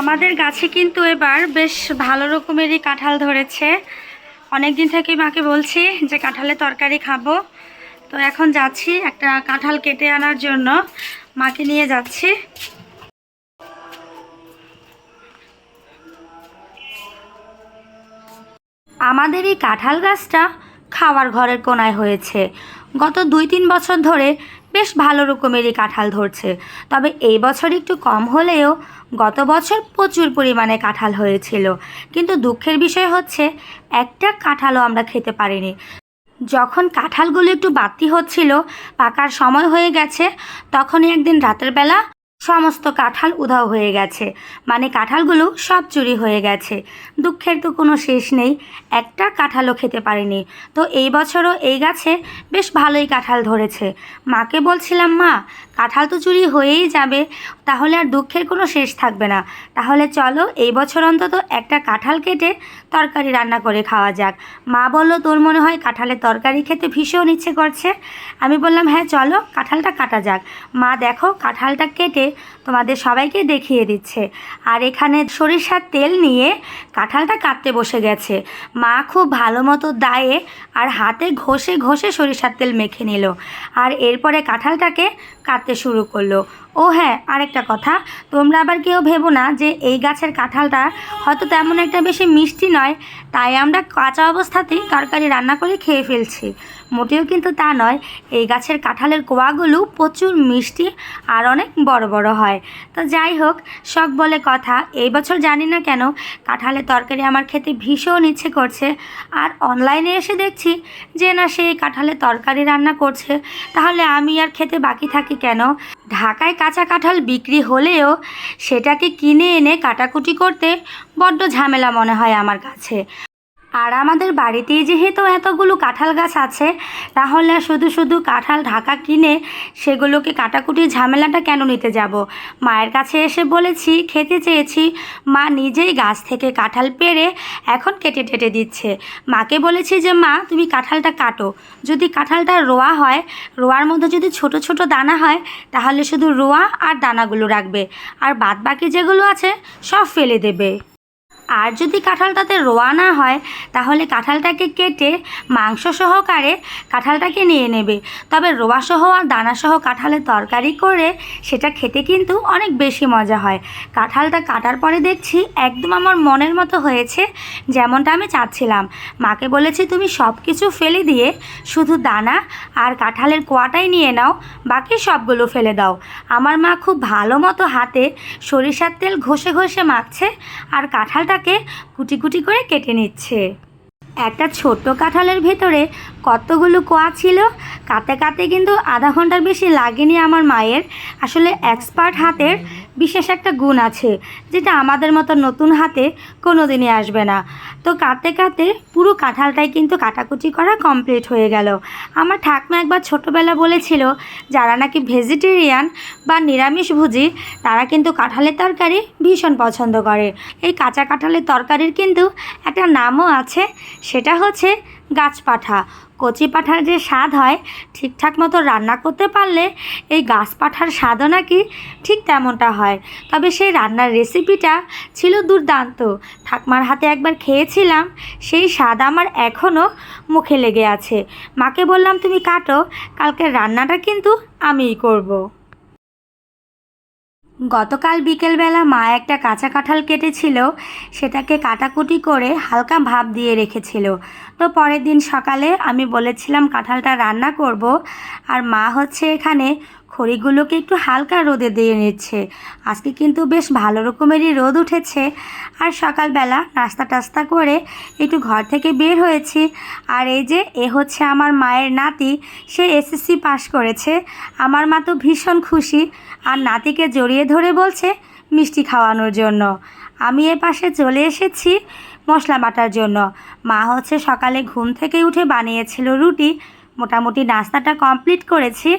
আমাদের গাছে কিন্তু এবার বেশ ভালো রকমেরই কাঁঠাল ধরেছে। অনেক দিন থেকে মাকে বলছি যে কাঁঠালের তরকারি খাব। তো এখন যাচ্ছি একটা কাঁঠাল কেটে আনার জন্য। মাকে নিয়ে যাচ্ছি। আমাদের এই কাঁঠাল গাছটা খাওয়ার ঘরের কোনায় হয়েছে। গত দুই তিন বছর ধরে বেশ ভালো রকমেরই কাঁঠাল ধরছে। তবে এই বছর একটু কম হলেও গত বছর প্রচুর পরিমাণে কাঁঠাল হয়েছিল। কিন্তু দুঃখের বিষয় হচ্ছে, একটা কাঁঠালও আমরা খেতে পারিনি। যখন কাঁঠালগুলো একটু বাতি হচ্ছিল, পাকার সময় হয়ে গেছে, তখনই একদিন রাতের বেলা সমস্ত কাঁঠাল উধাও হয়ে গেছে। মানে কাঁঠালগুলো সব চুরি হয়ে গেছে। দুঃখের তো কোনো শেষ নেই, একটা কাঁঠালও খেতে পারিনি। তো এই বছরও এই গাছে বেশ ভালোই কাঁঠাল ধরেছে। মাকে বলছিলাম, মা কাঁঠাল তো চুরি হয়েই যাবে, তাহলে আর দুঃখের কোনো শেষ থাকবে না। তাহলে চলো, এই বছর অন্তত একটা কাঁঠাল কেটে তরকারি রান্না করে খাওয়া যাক। মা বলল, তোর মনে হয় কাঁঠালের তরকারি খেতে ভীষণ ইচ্ছে করছে? আমি বললাম হ্যাঁ চলো, কাঁঠালটা কাটা যাক। মা, দেখো, কাঁঠালটা কেটে তোমাদের সবাইকে দেখিয়ে দিচ্ছে। আর এখানে সরিষার তেল নিয়ে কাঁঠালটা কাটতে বসে গেছে। মা খুব ভালো মতো দায়ে আর হাতে ঘষে ঘষে সরিষার তেল মেখে নিল। আর এরপরে কাঁঠালটাকে কাটতে শুরু করল। ও হ্যাঁ আরেকটা কথা, তোমরা আবার কেউ ভেবো না যে এই গাছের কাঁঠালটা হয়তো তেমন একটা বেশি মিষ্টি নয় তাই আমরা কাঁচা অবস্থাতেই তরকারি রান্না করে খেয়ে ফেলছি। মোটেও কিন্তু তা নয়, এই গাছের কাঁঠালের কোয়াগুলো প্রচুর মিষ্টি আর অনেক বড় বড় হয়। তো যাই হোক, শখ বলে কথা, এই বছর জানি না কেন কাঁঠালের তরকারি আমার খেতে ভীষণ ইচ্ছে করছে। আর অনলাইনে এসে দেখছি যে না, সে কাঁঠালের তরকারি রান্না করছে। তাহলে আমি আর খেতে বাকি থাকি কেন? ঢাকায় কাঁচা কাঁঠাল বিক্রি হলেও সেটাকে কিনে এনে কাটাকুটি করতে বড্ড ঝামেলা মনে হয় আমার কাছে। আর আমাদের বাড়িতেই যেহেতু এতগুলো কাঁঠাল গাছ আছে, তাহলে শুধু শুধু কাঁঠাল ঢাকা কিনে সেগুলোকে কাটাকুটি ঝামেলাটা কেন নিতে যাব? মায়ের কাছে এসে বলেছি, খেতে চেয়েছি, মা নিজেই গাছ থেকে কাঁঠাল পেড়ে এখন কেটে টেটে দিচ্ছে। মাকে বলেছি যে, মা, তুমি কাঁঠালটা কাটো। যদি কাঁঠালটা রোয়া হয়, রোয়ার মধ্যে যদি ছোট ছোট দানা হয়, তাহলে শুধু রোয়া আর দানাগুলো রাখবে। আর বাদ বাকি যেগুলো আছে, সব ফেলে দেবে। আর যদি কাঁঠালটাতে রোয়া না হয়, তাহলে কাঁঠালটাকে কেটে মাংস সহকারে কাঁঠালটাকে নিয়ে নেবে। তবে রোয়া সহ আর দানা সহ কাঁঠালের তরকারি করে সেটা খেতে কিন্তু অনেক বেশি মজা হয়। কাঁঠালটা কাটার পরে দেখছি একদম আমার মনের মতো হয়েছে, যেমনটা আমি চাচ্ছিলাম। মাকে বলেছি, তুমি সব কিছু ফেলে দিয়ে শুধু দানা আর কাঁঠালের কোয়াটাই নিয়ে নাও, বাকি সবগুলো ফেলে দাও। আমার মা খুব ভালো মতো হাতে সরিষার তেল ঘষে ঘষে মাখছে আর কাঁঠালটাকে কুটি কুটি করে কেটে নিচ্ছে। একটা ছোট্ট কাঁঠালের ভেতরে কতগুলো কোয়া ছিল? কাতে কাতে কিন্তু আধা ঘণ্টার বেশি লাগেনি আমার মায়ের। আসলে এক্সপার্ট হাতের বিশেষ একটা গুণ আছে, যেটা আমাদের মতো নতুন হাতে কোনো দিনই আসবে না। তো কাতে কাতে পুরো কাঁঠালটাই কিন্তু কাটাকুটি করা কমপ্লিট হয়ে গেল। আমার ঠাকমা একবার ছোটোবেলা বলেছিল, যারা নাকি ভেজিটেরিয়ান বা নিরামিষভোজী তারা কিন্তু কাঁঠালের তরকারি ভীষণ পছন্দ করে। এই কাঁচা কাঁঠালের তরকারির কিন্তু একটা নামও আছে, সেটা হচ্ছে গাছ পাঠা। কচি পাঠার যে স্বাদ হয়, ঠিকঠাক মতো রান্না করতে পারলে এই গাছ পাঠার স্বাদও নাকি ঠিক তেমনটা হয়। তবে সেই রান্নার রেসিপিটা ছিল দুর্দান্ত। ঠাকমার হাতে একবার খেয়েছিলাম, সেই স্বাদ আমার এখনও মুখে লেগে আছে। মাকে বললাম, তুমি কাটো কালকে রান্নাটা কিন্তু আমিই করব। গতকাল বিকেলবেলা মা একটা কাঁচা কাঁঠাল কেটেছিল, সেটাকে কাটাকুটি করে হালকা ভাব দিয়ে রেখেছিল। তো পরের দিন সকালে আমি বলেছিলাম, কাঁঠালটা রান্না করব। আর মা হচ্ছে এখানে খড়িগুলোকে একটু হালকা রোদে দিয়ে নিচ্ছে। আজকে কিন্তু বেশ ভালো রকমেরই রোদ উঠেছে। আর সকালবেলা নাস্তা টাস্তা করে একটু ঘর থেকে বের হয়েছি। আর এই যে, এ হচ্ছে আমার মায়ের নাতি। সে এসএসসি পাশ করেছে। আমার মা তো ভীষণ খুশি। আর নাতিকে জড়িয়ে ধরে বলছে মিষ্টি খাওয়ানোর জন্য। আমি এ পাশে চলে এসেছি মশলা বাটার জন্য। মা হচ্ছে সকালে ঘুম থেকে উঠে বানিয়েছিল রুটি। মোটামুটি নাস্তাটা কমপ্লিট করেছি।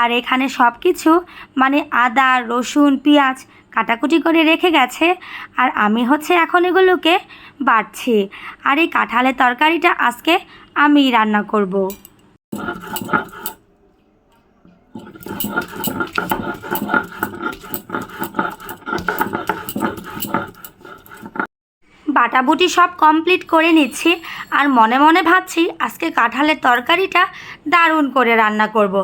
আর এখানে সব কিছু মানে আদা, রসুন, পেঁয়াজ কাটাকুটি করে রেখে গেছে। আর আমি হচ্ছে এখন এগুলোকে বাড়ছি আর এই কাঁঠালের তরকারিটা আজকে আমি রান্না করব। বাটাবুটি সব কমপ্লিট করে নিচ্ছি আর মনে মনে ভাবছি আজকে কাঁঠালের তরকারিটা দারুণ করে রান্না করব।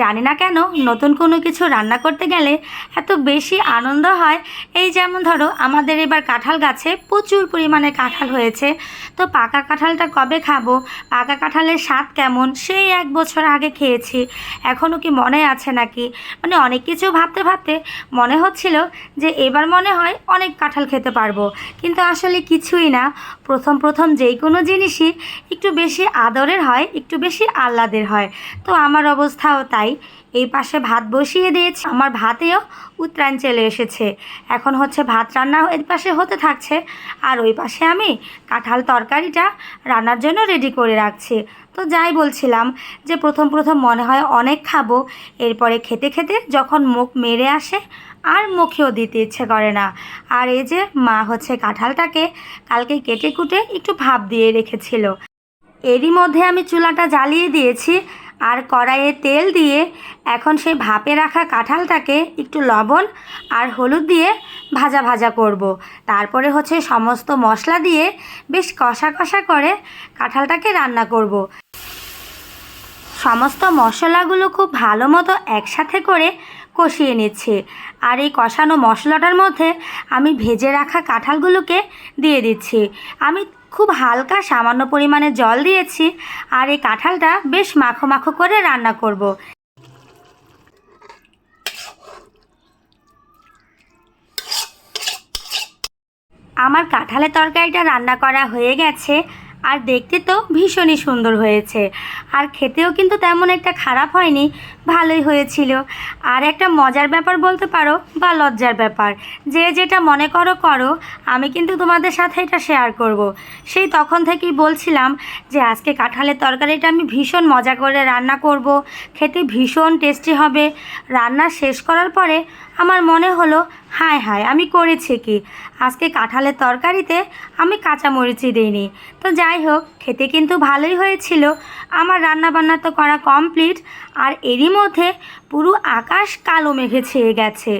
জানি না কেন নতুন কোনো কিছু রান্না করতে গেলে এত বেশি আনন্দ হয়। এই যেমন ধরো আমাদের এবার কাঁঠাল গাছে প্রচুর পরিমাণে কাঁঠাল হয়েছে। তো পাকা কাঁঠালটা কবে খাব? পাকা কাঁঠালের স্বাদ কেমন? সেই এক বছর আগে খেয়েছি। এখনও কি মনে আছে নাকি? মানে অনেক কিছু ভাবতে ভাবতে মনে হচ্ছিল যে এবার মনে হয় অনেক কাঁঠাল খেতে পারব। কিন্তু আসলে কিছুই না। প্রথম প্রথম যেই কোনো জিনিসই একটু বেশি আদরের হয়, একটু বেশি আহ্লাদের হয়। তো আমার অবস্থাও তাই। এই পাশে ভাত বসিয়ে দিয়েছি। আমার ভাতেও উত্তরায়ণ চলে এসেছে। এখন হচ্ছে ভাত রান্না এর পাশে হতে থাকছে। আর ওই পাশে আমি কাঁঠাল তরকারিটা রান্নার জন্য রেডি করে রাখছি। তো যাই বলছিলাম যে প্রথম প্রথম মনে হয় অনেক খাব। এরপরে খেতে খেতে যখন মুখ মেরে আসে আর মুখেও দিতে ইচ্ছে করে না আর এই যে মা হচ্ছে কাঁঠালটাকে কালকে কেটে কুটে একটু ভাপ দিয়ে রেখেছিল এরই মধ্যে আমি চুলাটা জ্বালিয়ে দিয়েছি আর কড়াইয়ে তেল দিয়ে এখন সেই ভাপে রাখা কাঁঠালটাকে একটু লবণ আর হলুদ দিয়ে ভাজা ভাজা করব। তারপরে হচ্ছে সমস্ত মশলা দিয়ে বেশ কষা কষা করে কাঁঠালটাকে রান্না করব। সমস্ত মশলাগুলো খুব ভালো মতো একসাথে করে কষিয়ে নিচ্ছি। আর এই কষানো মশলাটার মধ্যে আমি ভেজে রাখা কাঁঠালগুলোকে দিয়ে দিচ্ছি। আমি খুব হালকা সামান্য পরিমাণে জল দিয়েছি আর এই কাঁঠালটা বেশ মাখো মাখো করে রান্না করব। আমার কাঁঠালের তরকারিটা রান্না করা হয়ে গেছে। আর দেখতে তো ভীষণই সুন্দর হয়েছে। আর খেতেও কিন্তু তেমন একটা খারাপ হয়নি, ভালোই হয়েছিল। আর একটা মজার ব্যাপার বলতে পারো, বা লজ্জার ব্যাপার, যে যেটা মনে করো করো, আমি কিন্তু তোমাদের সাথে এটা শেয়ার করব। সেই তখন থেকেই বলছিলাম যে আজকে কাঁঠালের তরকারিটা আমি ভীষণ মজা করে রান্না করব, খেতে ভীষণ টেস্টি হবে। রান্না শেষ করার পরে আমার মনে হলো, হায় হায়, আমি করেছি কি? আজকে কাঁঠালের তরকারিতে আমি কাঁচামরিচই দিইনি। তো যাই হোক, খেতে কিন্তু ভালোই হয়েছিল। আমার রান্না বান্না তো করা কমপ্লিট, আর এরই মধ্যে পুরো আকাশ কালো মেঘে ছেয়ে গেছে।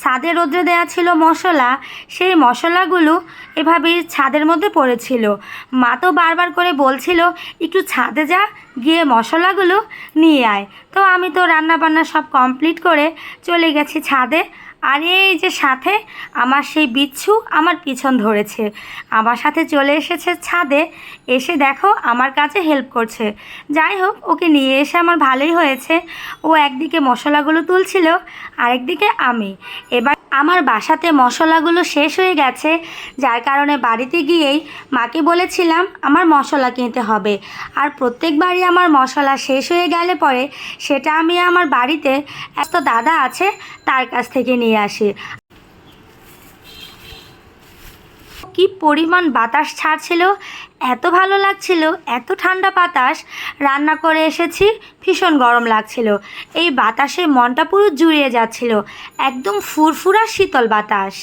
ছাদে রোদ্রে দেওয়া ছিল মশলা, সেই মশলাগুলো এভাবেই ছাদের মধ্যে পড়েছিল। মা তো বারবার করে বলছিল, একটু ছাদে যা, গিয়ে মশলাগুলো নিয়ে আয়। তো আমি তো রান্না বান্না সব কমপ্লিট করে চলে গেছি ছাদে। আর এই যে সাথে আমার সেই বিচ্ছু আমার পিছন ধরেছে। আমার সাথে চলে এসেছে ছাদে, এসে দেখো আমার কাছে হেল্প করছে। যাই হোক, ওকে নিয়ে এসে আমার ভালোই হয়েছে। ও একদিকে মশলাগুলো তুলছিল, আরেকদিকে আমি। এবার আমার বাসাতে মশলাগুলো শেষ হয়ে গেছে, যার কারণে বাড়িতে গিয়েই মাকে বলেছিলাম আমার মশলা কিনতে হবে। আর প্রত্যেকবারই আমার মশলা শেষ হয়ে গেলে পরে সেটা আমি আমার বাড়িতে, এত দাদা আছে তার কাছ থেকে নিয়ে আসি। কি পরিমাণ বাতাস ছাড়ছিল, এত ভালো লাগছিল, এত ঠান্ডা বাতাস। রান্না করে এসেছি, ভীষণ গরম লাগছিল। এই বাতাসে মনটা পুরো জুড়িয়ে যাচ্ছিল, একদম ফুরফুরা শীতল বাতাস।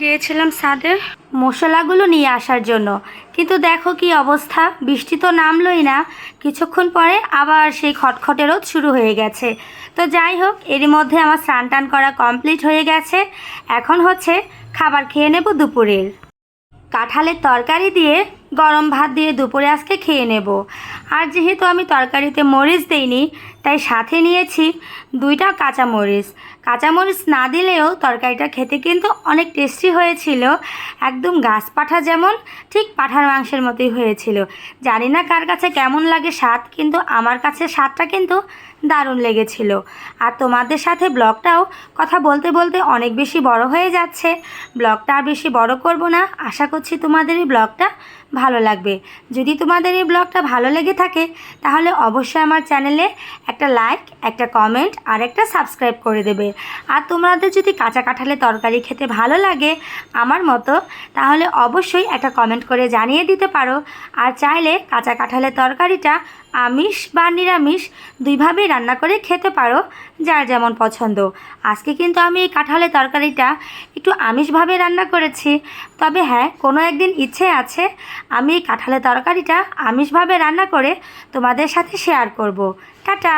গিয়েছিলাম ছাদে মশলাগুলো নিয়ে আসার জন্য। কিন্তু দেখো কি অবস্থা, বৃষ্টি তো নামলোই না। কিছুক্ষণ পরে আবার সেই খটখটে রোদ শুরু হয়ে গেছে। তো যাই হোক, এরই মধ্যে আমার স্নান টান করা কমপ্লিট হয়ে গেছে। এখন হচ্ছে খাবার খেয়ে নেব দুপুরের। কাঁঠালের তরকারি দিয়ে গরম ভাত দিয়ে দুপুরে আজকে খেয়ে নেব। আর যেহেতু আমি তরকারিতে মরিচ দেইনি, তাই সাথে নিয়েছি দুইটা কাঁচামরিচ। কাঁচামরিচ না দিলেও তরকারিটা খেতে কিন্তু অনেক টেস্টি হয়েছিল। একদম গাছ পাঠা যেমন, ঠিক পাঠার মাংসের মতোই হয়েছিল। জানি না কার কাছে কেমন লাগে স্বাদ, কিন্তু আমার কাছে স্বাদটা কিন্তু দারুণ লেগেছিল। আর তোমাদের সাথে ব্লগটাও কথা বলতে বলতে অনেক বেশি বড় হয়ে যাচ্ছে। ব্লগটা আর বেশি বড় করব না। আশা করছি তোমাদের এই ব্লগটা ভালো লাগবে। যদি তোমাদের এই ব্লগটা ভালো লেগে থাকে, তাহলে অবশ্যই আমার চ্যানেলে একটা লাইক, একটা কমেন্ট আর একটা সাবস্ক্রাইব করে দেবে। আর তোমাদের যদি কাঁচা কাঁঠালের তরকারি খেতে ভালো লাগে আমার মতো, তাহলে অবশ্যই একটা কমেন্ট করে জানিয়ে দিতে পারো। আর চাইলে কাঁচা কাঁঠালের তরকারিটা আমিষ বা নিরামিষ দুইভাবেই রান্না করে খেতে পারো, যার যেমন পছন্দ। আজকে কিন্তু আমি এই কাঁঠালের তরকারিটা একটু আমিষভাবে রান্না করেছি। তবে হ্যাঁ কোনো একদিন ইচ্ছে আছে আমি এই কাঁঠালের তরকারিটা আমিষভাবে রান্না করে তোমাদের সাথে শেয়ার করব। টাটা!